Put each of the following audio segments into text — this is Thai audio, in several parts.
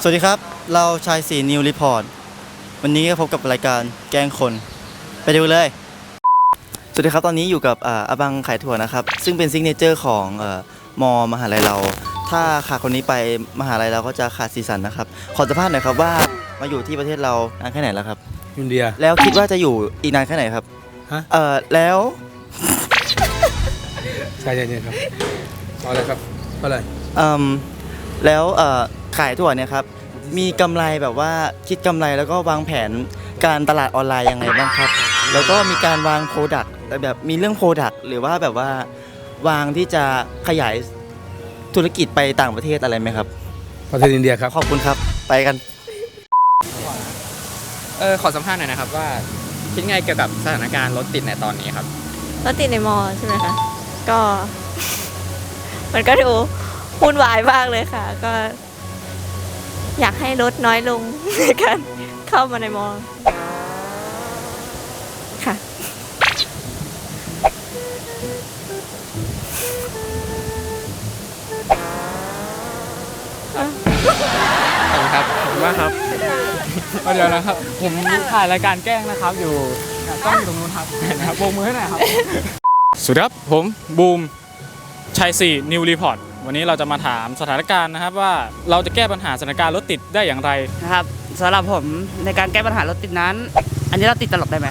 สวัสดีครับ เราชายสีนิวรีพอร์ต วันนี้ก็พบกับรายการแกล้งคน ไปดูเลย สวัสดีครับ ตอนนี้อยู่กับอ่าอาบังขายถั่วนะครับ ซึ่งเป็นซิกเนเจอร์ของเอ่อมอมหาลัยเรา ถ้าขาดคนนี้ไปมหาลัยเราก็จะขาดสีสันนะครับ ขอสัมภาษณ์หน่อยครับว่ามาอยู่ที่ประเทศเรานานแค่ไหนแล้วครับ อินเดีย แล้วคิดว่าจะอยู่อีกนานแค่ไหนครับฮะ เอ่อแล้ว ใช่ใช่ใช่ครับเอาเลยครับเท่าไหร่อืมแล้วเอ่อ ขายถั่วเนี่ยครับ มีกำไรแบบว่าคิดกำไรแล้วก็วางแผนการตลาดออนไลน์ยังไงบ้างครับ แล้วก็มีการวางโปรดักต์แบบมีเรื่องโปรดักต์หรือว่าแบบว่าวางที่จะขยายธุรกิจไปต่างประเทศอะไรไหมครับ ประเทศอินเดียครับ ขอบคุณครับ ไปกัน เออขอสัมภาษณ์หน่อยนะครับว่าคิดไงเกี่ยวกับสถานการณ์รถติดในตอนนี้ครับรถติดในมอใช่ไหมคะ ก็ มันก็ดูวุ่นวายมากเลยค่ะ ก็ อยากให้รถน้อยลงในการเข้ามาในมอค่ะ ขอบคุณครับขอบคุณมากครับเดี๋ยวนะครับ ผมถ่ายรายการแกล้งนะครับ อยู่ต้องอยู่ตรงนู้นครับนะครับโบกมือให้หน่อยครับสวัสดีครับผมบูม ชัยสี่นิวรีพอร์ตวันนี้เราจะมาถามสถานการณ์นะครับว่าเราจะแก้ปัญหาสถานการณ์รถติดได้อย่างไรนะครับสำหรับผมในการแก้ปัญหารถติดนั้น อันนี้เราติดตลกได้ไหม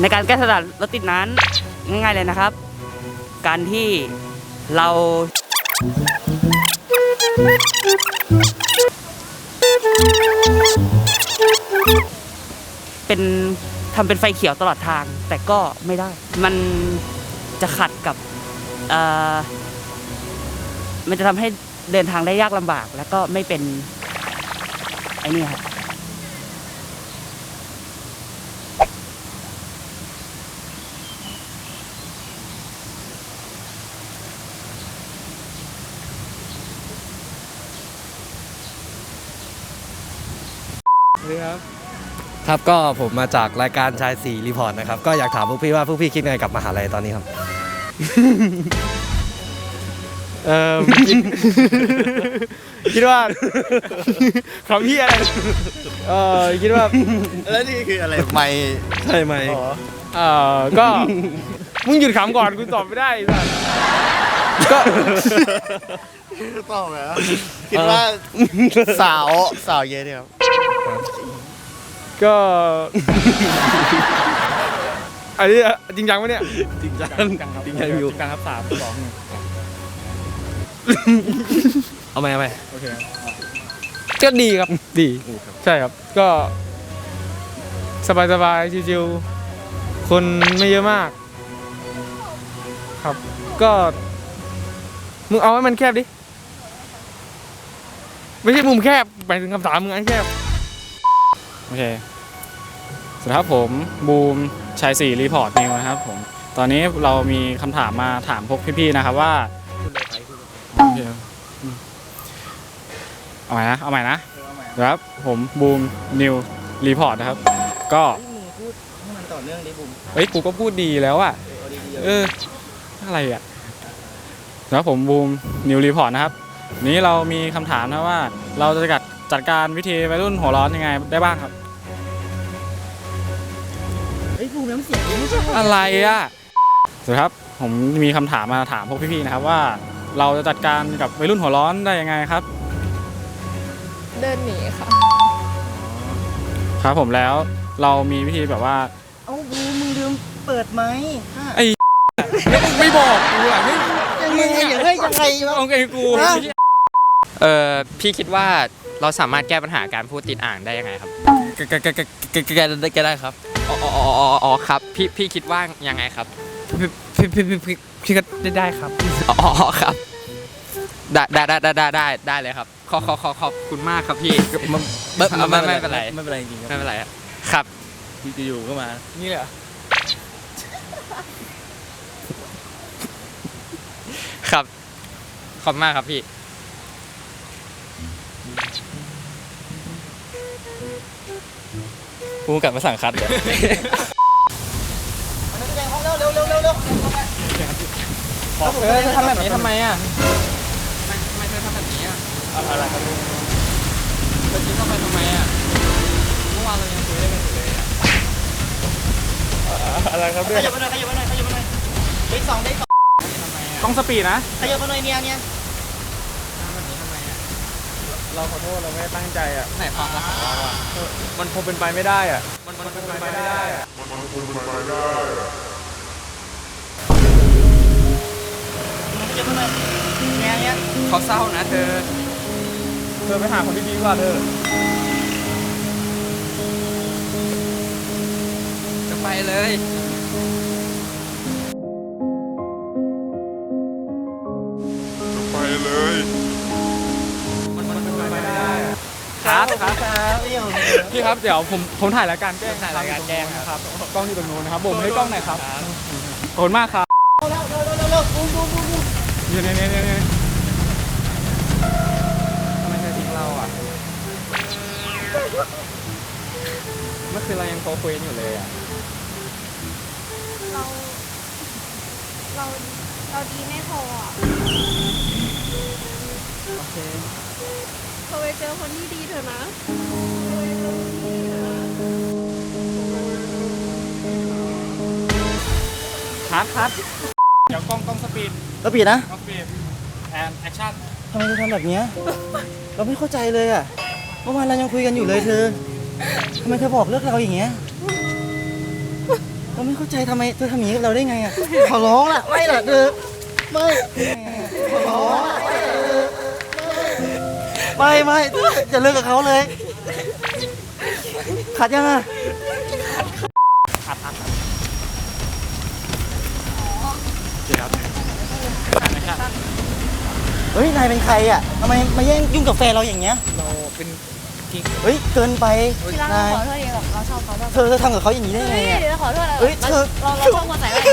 ในการแก้สถานรถติดนั้นง่ายๆเลยนะครับ การที่เราเป็น ทำเป็นไฟเขียวตลอดทาง แต่ก็ไม่ได้ มันจะขัดกับมันจะทำให้เดินทางได้ยากลำบาก แล้วก็ไม่เป็นไอ้นี่ครับครับ ก็ผมมาจากรายการชายสี่รีพอร์ตนะครับ ก็อยากถามพวกพี่ว่าพวกพี่คิดไงกับมหาลัยตอนนี้ครับ เออ คิดคิดว่า คำพี่อะไร เออคิดว่า แล้วนี่คืออะไรไม่ใช่ไหม เออก็ มึงหยุดขำก่อนกูตอบไม่ได้ไอ้สัสก็ต้องเหรอคิดว่าสาวสาวเยอะเนี่ยครับ ก็ อันนี้จริงจังปะเนี่ย จริงจังจริงจังครับจริงจังอยู่จริงจังครับสามสองหนึ่งเอาไหมเอาไหมโอเคก็ดีครับดีใช่ครับก็ สบายสบายๆชิวๆคนไม่เยอะมาก ครับ ก็ มึงเอาให้มันแคบดิ ไม่ใช่มุมแคบหมายถึงคำถามมึงอันแคบ โอเคสวัสดีครับผมบูมชายสี่รีพอร์ตนิวนะครับผมตอนนี้เรามีคำถามมาถามพวกพี่ๆนะครับว่าโอเคอืมเอาใหม่นะเอาใหม่นะนะครับผมบูมนิวรีพอร์ตนะครับ ก็มึงพูดให้มันต่อเนื่องดิบุ๋มเฮ้ยกูก็พูดดีแล้วอะเอาดีๆเอออะไรอะแล้วผมบูมนิวรีพอร์ตนะครับวันนี้เรามีคำถามนะว่า เราจะจัด จัดการวิธีวัยรุ่นหัวร้อนยังไงได้บ้างครับ เฮ้ยบุ๋มน้ำเสียงดีไม่ใช่อะไรอะสวัสดีครับ ผมมีคำถามมาถามพวกพี่ๆนะครับว่า เราจะจัดการกับวัยรุ่นหัวร้อนได้ยังไงครับ เดินหนีค่ะ ครับผมแล้วเรามีวิธีแบบว่า เอ้าบูมึงลืมเปิดไหมค่ะไอ้แล้วมึงไม่บอกกูอะเฮ้ยยังไงยังไงยังไงวะ เอาไงกูฮะ เออพี่คิดว่า เราสามารถแก้ปัญหาการพูดติดอ่างได้ยังไงครับแกแกแกแกแกแกแกได้ครับอ๋ออ๋ออ๋ออ๋ออ๋อครับพี่พี่คิดว่ายังไงครับพี่พี่พี่พี่พี่ก็ได้ได้ครับอ๋ออ๋อครับได้ได้ได้ได้ได้ได้ได้เลยครับ ขอขอขอขอบคุณมากครับพี่มันไม่ไม่เป็นไรไม่เป็นไรจริงๆครับไม่เป็นไรครับครับอยู่ๆก็มานี่เลยเหรอครับขอบคุณมากครับพี่ กูกลับมาสั่งคัดเดี๋ยวเออทำแบบนี้ทำไมอะไม่ไม่เธอทำอะไรครับเมื่อกี้เข้าไปทำไมอะเมื่อวานเรายังคุยได้กันอยู่เลยอะอะไรครับขเนี่ยยับมาหน่อยขยับมาหน่อยขยับมาหน่อยเด็กสองเด็กสองต้องสปีดนะขยับมาหน่อยเนี่ยเนี่ย เราขอโทษเราไม่ได้ตั้งใจอะไหนความรักของเราอะมันคงเป็นไปไม่ได้อะ มันมันคงเป็นไปไม่ได้อะขยับมาหน่อยเนี่ยเนี่ยเขาเศร้านะเธอ เธอไปหาคนที่ดีกว่าเธอ จะไปเลย ครับครับครับพี่ผมพี่ครับเดี๋ยวผมผมถ่ายรายการแกล้งถ่ายรายการแกล้งนะครับกล้องอยู่ตรงนู้นนะครับผมให้กล้องหน่อยครับขอบคุณมากครับเร็วเร็วเร็วเร็วเร็วบูมบูมบูมบูมเนี่ยเนี่ยเนี่ยเนี่ยทำไมเธอทิ้งเราอะเมื่อคืนเรายังโทรคุยกันอยู่เลยอะเราเราเราดีไม่พออะโอเคเธ อไปเจอคนที่ดีเถอะนะครับครับเดี๋ยวกล้องกล้องสปีดแล้วปีนะกล้องสปีดแอนแอคชั่นทำไมเธอทำแบบเนี้ยเราไม่เข้าใจเลยอะ เมื่อวานเรายังคุยกันอยู่เลยเธอทำไมเธอบอกเลิกเราอย่างเงี้ยเราไม่เข้าใจทำไมเธอทำอย่างนี้กับเราได้ไงอะขอร้องล่ะ ไม่ล่ะเธอไม่ขอร้องล่ะไม่ล่ะเธอ ไม่ไม่จะเลิกกับเขาเลยขัดยังอะโอเคครับแอคชั่นเฮ้ย นายเป็นใครอะทำไมมาแย่งยุ่งกับแฟนเราอย่างเงี้ย เราเป็นกิ๊กเฮ้ย เกินไปที่รักนายขอโทษดีแบบเราชอบเขาด้วยเธอเธอทำกับเขาอย่างนี้ได้ไงอะเดี๋ยวขอโทษเฮ้ยเธอ เราเราชอบคนใส่แว่น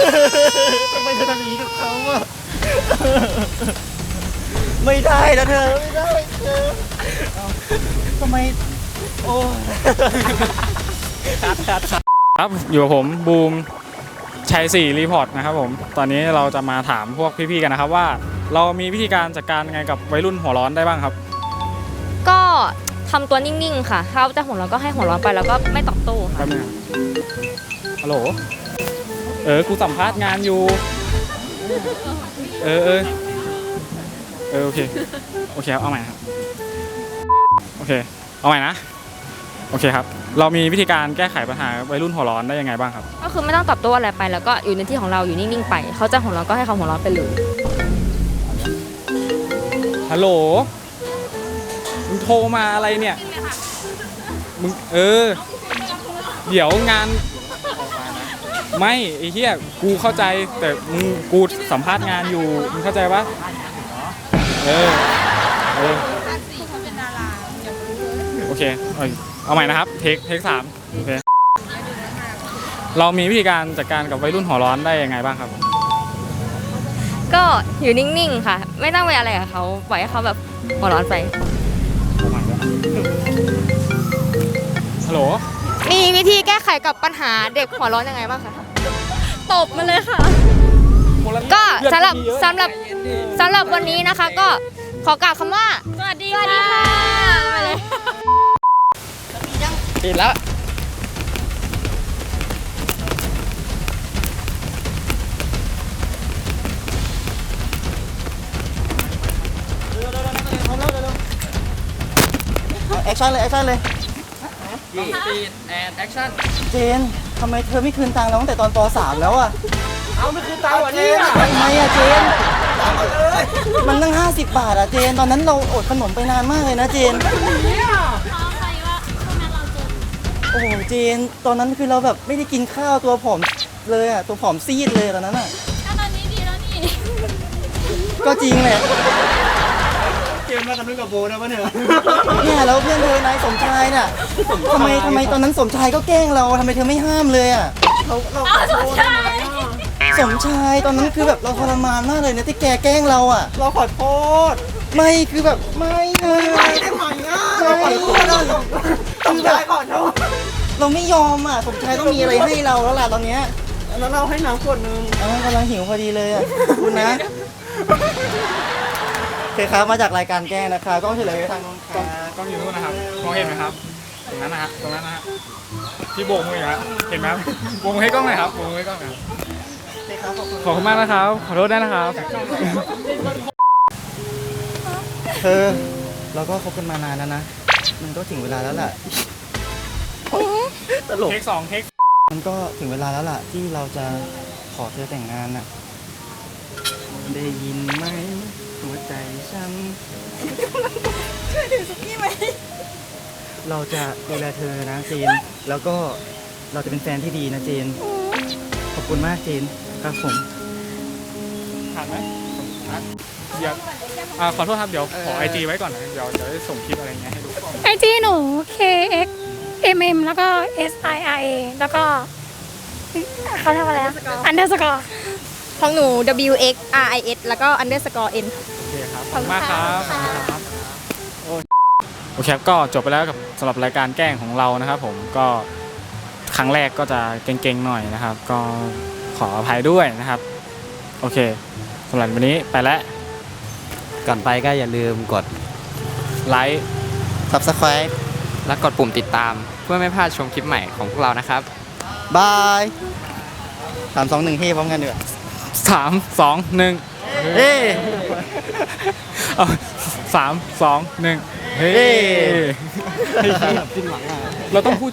ทำไมเธอทำอย่างนี้กับเขาอะ ไม่ได้นะเธอ ไม่ได้เธอเอา ทำไม โอ้ยครับอยู่กับผมบูมชัยสี่รีพอร์ตนะครับผม ตอนนี้เราจะมาถามพวกพี่ๆกันนะครับว่า เรามีวิธีการจัดการยังไงกับวัยรุ่นหัวร้อนได้บ้างครับ ก็ทำตัวนิ่งๆ ค่ะถ้าจะหัวเราะก็ให้หัวเราะไปแล้วก็ไม่ตอบโต้ค่ะ แป๊บนึงฮัลโหล เออ กูสัมภาษณ์งานอยู่ เออเออเออ โอเค โอเคครับเอาใหม่ครับ โอเค เอาใหม่นะ โอเคครับ เรามีวิธีการแก้ไขปัญหาวัยรุ่นหัวร้อนได้ยังไงบ้างครับ ก็คือไม่ต้องตอบโต้อะไรไปแล้วก็อยู่ในที่ของเราอยู่นิ่งๆไป เขาจะหัวเราะก็ให้เขาหัวเราะไปเลย ฮัลโหล มึงโทรมาอะไรเนี่ย มึงเออ เดี๋ยวงาน ไม่ไอ้เหี้ยกูเข้าใจแต่มึงกูสัมภาษณ์งานอยู่ มึงเข้าใจปะเออ เออโอ เคเอาเอาใหม่นะครับเทคเทคสามโอเคเรามีวิธีการจัดการกับวัยรุ่นหัวร้อนได้ยังไงบ้างครับก็อยู่นิ่งๆค่ะ ไม่ต้องไปอะไรกับเขาปล่อยให้เขาแบบหัวเร้อนไปฮัลโหลมีวิธีแก้ไขกับปัญหาเด็กหัวร้อนยังไงบ้างคะตบมาเลยค่ะ ก็สำหรับสำหรับสำหรับวันนี้นะคะ ก็ขอกล่าวคำว่า สวัสดีค่ะ ปิดแล้วแอคชั่นเลยแอคชั่นเลยสปีดแอนแอคชั่นเจนทำไมเธอไม่คืนตังค์เราตั้งแต่ตอนป .3 แล้วอะเอาไม่คืนตังค์วันนี้ทำไมอะเจน มันตั้ง50 บาทอะเจน ตอนนั้นเราอดขนมไปนานมากเลยนะเจน โอ้โหเจนตอนนั้นคือเราแบบไม่ได้กินข้าวตัวผอมเลยอะตัวผอมซีดเลยตอนนั้นอะตอนนี้ดีแล้วนี่ก็จริงแหละเกมมากันนึกกับโบนะวะเนี่ยเนี่ยแล้วเพื่อนเธอนายสมชายเนี่ยทำไมทำไมตอนนั้นสมชายก็แกล้งเราทำไมเธอไม่ห้ามเลยอะเราเราขอโทษได้ไหมสมชายตอนนั้นคือแบบเราทรมานมากเลยนะที่แกแกล้งเราอะ เราขอโทษไม่คือแบบไม่เลยไม่ได้ไหมอะเราขอโทษ สมชายขอโทษเราไม่ยอมอะสมชายต้องมีอะไรให้เราแล้วล่ะตอนเนี้ยแล้วเราให้น้ำขวดนึงเออกำลังหิวพอดีเลยอะขอบคุณนะโอเคครับมาจากรายการแกล้งนะคะกล้องเฉลยไปทางนู้นคกล้รัองบกล้องอยู่นู่นนะครับมองเห็นไหมครับตรงนั้นนะฮะตรงนั้นนะฮะที่โบกมืออยู่ฮะเห็นไหมครับโบกมือให้กล้องหน่อยครับโบกมือให้กล้องหน่อยครับโอเคครับขอบคุณขอบคุณมากนะครับ ขอโทษด้วยนะครับเธอเราก็คบกันมานานแล้วนะ มันก็ถึงเวลาแล้วล่ะตลกเทคสองเทคมันก็ถึงเวลาแล้วล่ะ ที่เราจะขอเธอแต่งงานน่ะ ได้ยินไหมหัวใจฉันเราจะดูแลเธอนะเจน แล้วก็เราจะเป็นแฟนที่ดีนะเจน ขอบคุณมากเจนครับผม ผ่านไหมอะเดี๋ยว อ่าขอโทษครับเดี๋ยวขอไอจีไว้ก่อนนะเดี๋ยวเดี๋ยวจะส่งคลิปอะไรเงี้ยให้ดูไอจีหนู K X M M แล้วก็ S I R A แล้วก็เขาเรียกว่าอะไรอันเดอร์สกอร์ของหนู W X R I S แล้วก็ underscore N โอเคครับขอบคุณมากครับขอบคุณครับโอ้ยโอเคครับก็จบไปแล้วกับสำหรับรายการแกล้งของเรานะครับ ผมก็ครั้งแรกก็จะเก่งๆหน่อยนะครับ ก็ขออภัยด้วยนะครับ โอเคสำหรับวันนี้ไปแล้ว ก่อนไปก็อย่าลืมกดไลค์ subscribe และกดปุ่มติดตาม เพื่อไม่พลาดชมคลิปใหม่ของพวกเรานะครับ บายสามสองหนึ่งเฮ้พร้อมกันเดือสามสองหนึ่งเฮ้ เอาสามสองหนึ่งเฮ้เฮ้ เราต้องพูด